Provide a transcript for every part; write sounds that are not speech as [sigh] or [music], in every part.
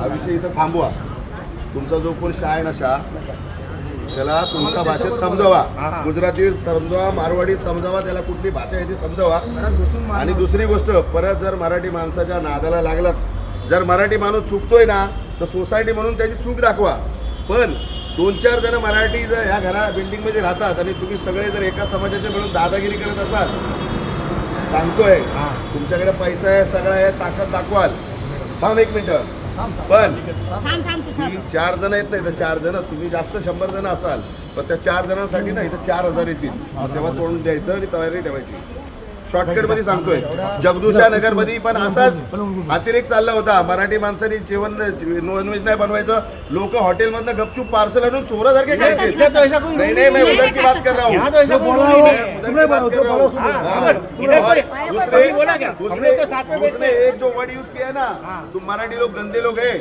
हा विषय इथं थांबवा. तुमचा जो कोण शाह आहे ना शाह त्याला तुमच्या भाषेत समजावा. गुजराती समजावा मारवाडीत समजावा त्याला कुठली भाषा आहे ती समजावा. आणि दुसरी गोष्ट परत जर मराठी माणसाच्या नादाला लागलात जर मराठी माणूस चुकतोय ना तर सोसायटी म्हणून त्याची चूक दाखवा. पण दोन चार जण मराठी जर ह्या घरा बिल्डिंगमध्ये राहतात आणि तुम्ही सगळे जर एका समाजाचे मिळून दादागिरी करत असाल सांगतोय तुमच्याकडे पैसा आहे सगळं आहे ताकद दाखवाल. थांब एक मिनिट. पण ही चार जण येत नाही तर चार जण. तुम्ही जास्त शंभर जण असाल पण त्या चार जणांसाठी ना इथं चार हजार येतील. तेव्हा तोंड द्यायचं आणि तयारी ठेवायची. शॉर्टकटमध्ये सांगतोय. जगदूशा नगरमध्ये पण असाच अतिरेक चालला होता. मराठी माणसांनी जेवण नॉनव्हेज नाही बनवायचं. लोक हॉटेल मधनं गपचूप पार्सल आणून चोरासारखे खायचे. नाही नहीं मैं उधर की बात कर रहा हूँ. उसने एक जो वर्ड यूज किया ना तुम मराठी लोग गंदे लोग है।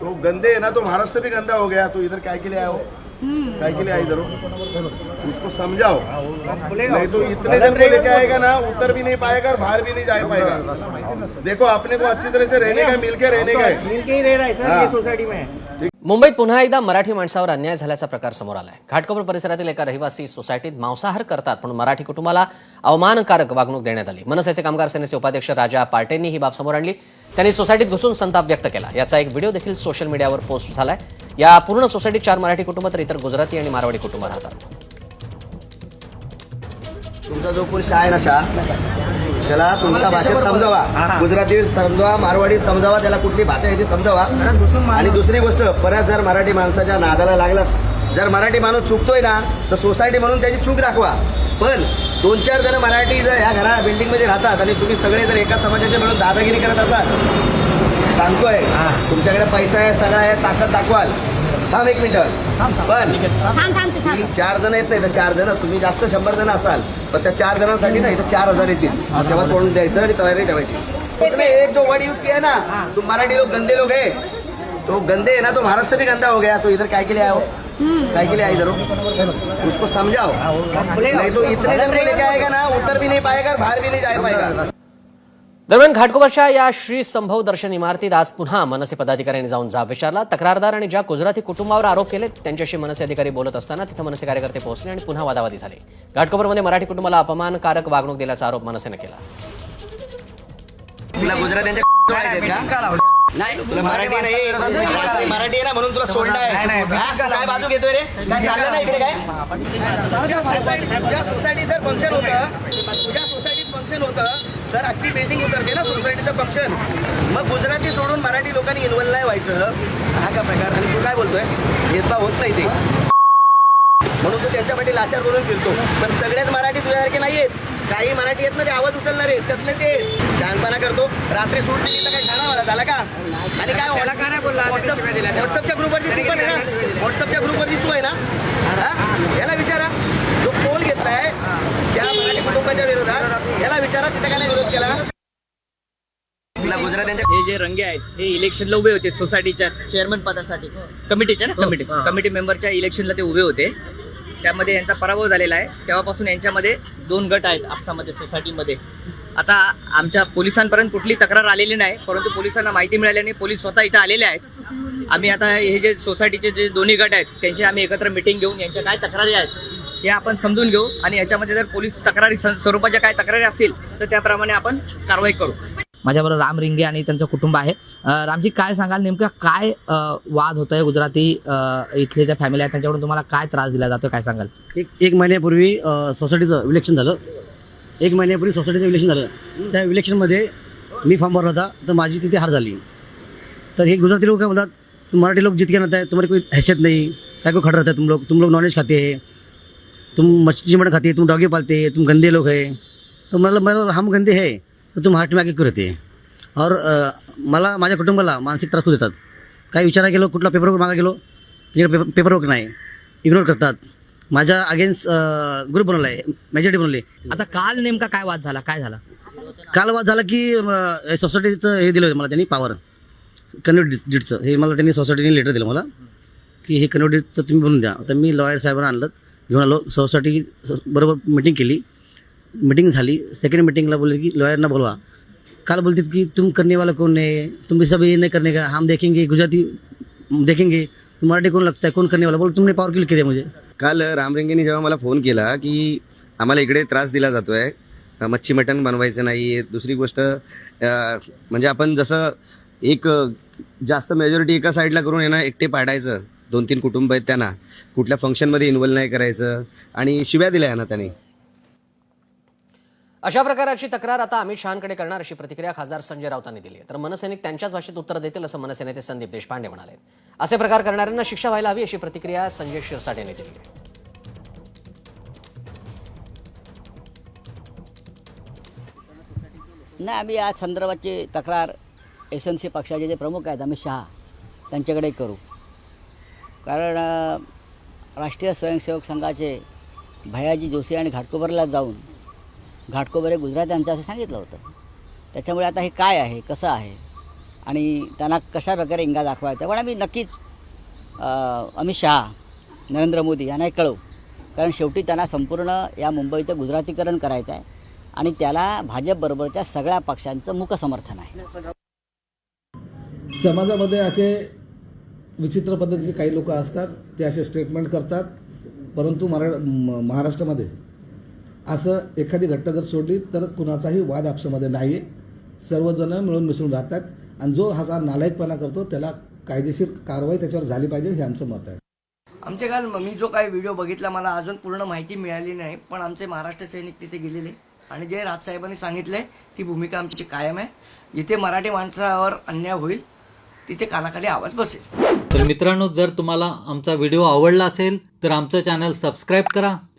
तो गंदे है ना तो महाराष्ट्र भी गंदा हो गया। तो इधर काय के लिए हो? काय के लिए आई इधर उसको समझाओ। नहीं तो इतने दिन को लेके आएगा ना उत्तर भी नहीं पाएगा और बाहर भी नहीं जा पाएगा। देखो अपने को अच्छी तरह से रहने का मिलके रहने का मिलके ही रह रहा है सर हाँ। ये सोसाइटी में। मुंबईत पुन्हा एकदा मराठी माणसावर अन्याय झाल्याचा प्रकार समोर आलाय. घाटकोपर परिसरातील एका रहिवासी सोसायटीत मांसाहार करतात म्हणून मराठी कुटुंबाला अवमानकारक वागणूक देण्यात आली. मनसेचे कामगार सेनेचे उपाध्यक्ष राजा पार्टेंनी ही बाब समोर आणली. त्यांनी सोसायटीत घुसून संताप व्यक्त केला. याचा एक व्हिडिओ देखील सोशल मीडियावर पोस्ट झालाय. या पूर्ण सोसायटीत चार मराठी कुटुंब तर इतर गुजराती आणि मारवाडी कुटुंब राहतात. तुमचा जो कोण आहे ना त्याला तुमच्या भाषेत समजावा. गुजराती समजावा मारवाडीत समजावा त्याला कुठली भाषा आहे ती समजावा. आणि दुसरी गोष्ट परत जर मराठी माणसाच्या नादाला लागलात जर मराठी माणूस चुकतोय ना तर सोसायटी म्हणून त्याची चूक दाखवा. पण दोन चार जण मराठी जर ह्या घरा बिल्डिंगमध्ये राहतात आणि तुम्ही सगळे जर एका समाजाचे मिळून दादागिरी करत असाल सांगतोय तुमच्याकडे पैसा आहे सगळं आहे ताकद दाखवाल. थांब एक मिनिट. पण थांब थांब तू थांब. चार जण येत नाही तर चार जण. तुम्ही जास्त शंभर जण असाल पण त्या चार जणांसाठी ना इथं चार हजार येतील. तेव्हा तोंड द्यायचं आणि तयारी ठेवायची. उसने एक जो वर्ड यूज किया ना तुम मराठी लोग गंदे लोग है तो गंदे है ना तो महाराष्ट्र भी गंदा हो गया. तो इधर काय के लिए आए हो काय के लिए आए इधर हो? उसको समझाओ. नहीं तो इतने जन को लेके आएगा ना उत्तर भी नहीं पाएगा और बाहर भी नहीं जा पाएगा. दरम्यान घाटकोपरच्या या श्री संभव दर्शन इमारतीत आज पुन्हा मनसे पदाधिकाऱ्यांनी जाऊन जाब विचारला. तक्रारदार आणि ज्या गुजराती कुटुंबावर आरोप केले त्यांच्याशी मनसे अधिकारी बोलत असताना तिथं मनसे कार्यकर्ते पोहोचले आणि पुन्हा वादावादी झाली. घाटकोपरमध्ये मराठी कुटुंबाला अपमानकारक वागणूक दिल्याचा आरोप मनसेनं केला. तुला गुजरात्यांच्या [laughs] माहिती आहेत का? तुला मराठी नाही मराठी आहे ना म्हणून तुला सोडलं आहे? काय बाजू घेतोय रे? काय चाललं ना इकडे काय? तुझ्या सोसायटी तुझ्या सोसायटीत जर फंक्शन होतं तुझ्या सोसायटीत फंक्शन होतं तर अख्खी बिल्डिंग उतरते ना सोसायटीचं फंक्शन मग गुजराती सोडून मराठी लोकांनी इन्व्हॉल्व नाही व्हायचं. हा का प्रकार? आणि तू काय बोलतोय? भेदभाव होत नाही ते. म्हणून तू त्यांच्यासाठी लाचार करून फिरतो. पण सगळ्यात मराठी तुझ्यासारखे नाही आहेत काही मराठी येत ना ते आवाज उचलणार आहेत. त्यातले ते शहाणपणा करतो. रात्री सूट दिली तर काय शाळा मला झाला का? आणि काय मला का नाही बोलला? व्हॉट्सअपच्या ग्रुपवरती तू पण आहे ना? व्हॉट्सअपच्या ग्रुपवरती तू आहे ना? याला विचारा जो पोल घेतलाय त्या मराठी कुटुंबाच्या विरोधात याला विचारा तिथे काय नाही विरोध केला तुला गुजरात्यांच्या हे जे रंगे आहेत हे इलेक्शनला उभे होते सोसायटीच्या चेअरमन पदासाठी. कमिटीच्या ना? कमिटी कमिटी मेंबरच्या इलेक्शनला ते उभे होते. त्यामध्ये यांचा पराभव झालेला आहे. तेव्हापासून यांच्यामध्ये दोन गट आहेत आपसामध्ये सोसायटीमध्ये आता आमच्या पोलिसांपर्यंत कुठली तक्रार आलेली नाही परंतु पोलिसांना माहिती मिळाल्याने पोलीस स्वतः इथं आलेले आहेत. आम्ही आता हे जे सोसायटीचे जे दोन्ही गट आहेत त्यांची आम्ही एकत्र मिटिंग घेऊन यांच्या काय तक्रारी आहेत हे आपण समजून घेऊ. आणि याच्यामध्ये जर पोलीस तक्रारी स्वरूपाच्या काय तक्रारी असतील तर त्याप्रमाणे आपण कारवाई करू. माझ्याबरोबर राम रिंगे आणि त्यांचं कुटुंब आहे. रामजी काय सांगाल? नेमका काय वाद होतोय गुजराती इथले ज्या फॅमिली आहेत त्यांच्याकडून तुम्हाला काय त्रास दिला जातो काय सांगाल? एक एक महिन्यापूर्वी सोसायटीचं इलेक्शन झालं. एक महिन्यापूर्वी सोसायटीचं इलेक्शन झालं. त्या इलेक्शनमध्ये मी फॉर्म भरला होता तर माझी तिथे हार झाली. तर हे गुजराती लोक काय बोलतात मराठी लोक जितके के तुम्हाला तुम्हारी कोई हैसियत नाही काय को खड़ा रहता है तुम लोग तुम लोग नॉनवेज खाते हैं तुम मच्छी मटन खाते तुम डॉगी पालते तुम गंदे लोग आहे. तो मतलब मतलब हम गंदे हैं तुम हार्ट में करते और अ, मला माझ्या कुटुंबाला मानसिक त्रास होत देतात. काही विचारा गेलो कुठला पेपरवर्क मागा गेलो तिकडे पेपर पेपरवर्क नाही. इग्नोर करतात. माझ्या अगेन्स्ट ग्रुप बनवला आहे मेजॉरिटी बनवली आता काल नेमका काय वाद झाला काय झाला? काल वाद झाला की अं, सोसायटीचं हे दिलं होतं मला त्यांनी पॉवर कन्वर्ट डीटचं हे मला त्यांनी सोसायटीने लेटर दिलं मला की हे कन्वर्ट डीटचं तुम्ही बनवून द्या. तर मी लॉयर साहेबांना आणलं घेऊन आलो. सोसायटी स- बरोबर मिटिंग केली. मीटिंग झाली. सेकंड मीटिंगला बोलले की लॉयरना बोलवा. काल बोलतात की तुम करने वाला कौन है? तुम सब ये नहीं करने का हम देखेंगे गुजराती देखेंगे. तुम मराठी कोण लगता कोण कौन करने वाला बोलो तुमने पॉवर क्लिक केली म्हणजे काल रामरिंगेनी जेव्हा मला फोन केला की आम्हाला इकडे त्रास दिला जातो आहे मच्छी मटण बनवायचं नाही आहे दुसरी गोष्ट म्हणजे आपण जसं एक जास्त मेजॉरिटी एका साईडला करून यांना एकटे पाडायचं. दोन तीन कुटुंब आहेत त्यांना. कुठल्या फंक्शनमध्ये इन्व्हॉल्व नाही करायचं. आणि शिव्या दिल्या यांना त्यांनी. अशा प्रकाराची तक्रार आता अमित शहाकडे करणार अशी प्रतिक्रिया खासदार संजय राऊतांनी दिली तर मनसैनिक त्यांच्याच भाषेत उत्तर देतील असं मनसेनेते संदीप देशपांडे म्हणाले. असे प्रकार करणाऱ्यांना शिक्षा व्हायला हवी अशी प्रतिक्रिया संजय शिरसाट यांनी दिली नाही आम्ही या संदर्भाची तक्रार एस एन सी पक्षाचे जे प्रमुख आहेत अमित शहा त्यांच्याकडे करू. कारण राष्ट्रीय स्वयंसेवक संघाचे भयाजी जोशी आणि घाटकोपरला जाऊन घाटकोबरे गुजरात यांचं असं सांगितलं होतं. त्याच्यामुळे आता हे काय आहे कसं आहे? आणि त्यांना कशा प्रकारे इंगा दाखवायचा पण आम्ही नक्कीच अमित शहा नरेंद्र मोदी यांनाही कळवू. कारण शेवटी त्यांना संपूर्ण या मुंबईचं गुजरातीकरण करायचं आहे. आणि त्याला भाजपबरोबरच्या सगळ्या पक्षांचं मुक समर्थन आहे. समाजामध्ये असे विचित्र पद्धतीचे काही लोक असतात ते असे स्टेटमेंट करतात. परंतु मरा म- महाराष्ट्रामध्ये असं एखादी घटना जर सोडली तर कुणाचाही वाद आपसामध्ये नाही आहे सर्वजण मिळून मिसळून राहतात. आणि जो हा नालायकपणा करतो त्याला कायदेशीर कारवाई त्याच्यावर झाली पाहिजे हे आमचं मत आहे. आमचे काल मी जो काही व्हिडिओ बघितला मला अजून पूर्ण माहिती मिळाली नाही पण आमचे महाराष्ट्र सैनिक तिथे गेलेले. आणि जे राजसाहेबांनी सांगितलंय ती भूमिका आमची कायम आहे. जिथे मराठी माणसावर अन्याय होईल तिथे कानाखाली आवाज बसेल. तर मित्रांनो जर तुम्हाला आमचा व्हिडिओ आवडला असेल तर आमचं चॅनल सबस्क्राईब करा.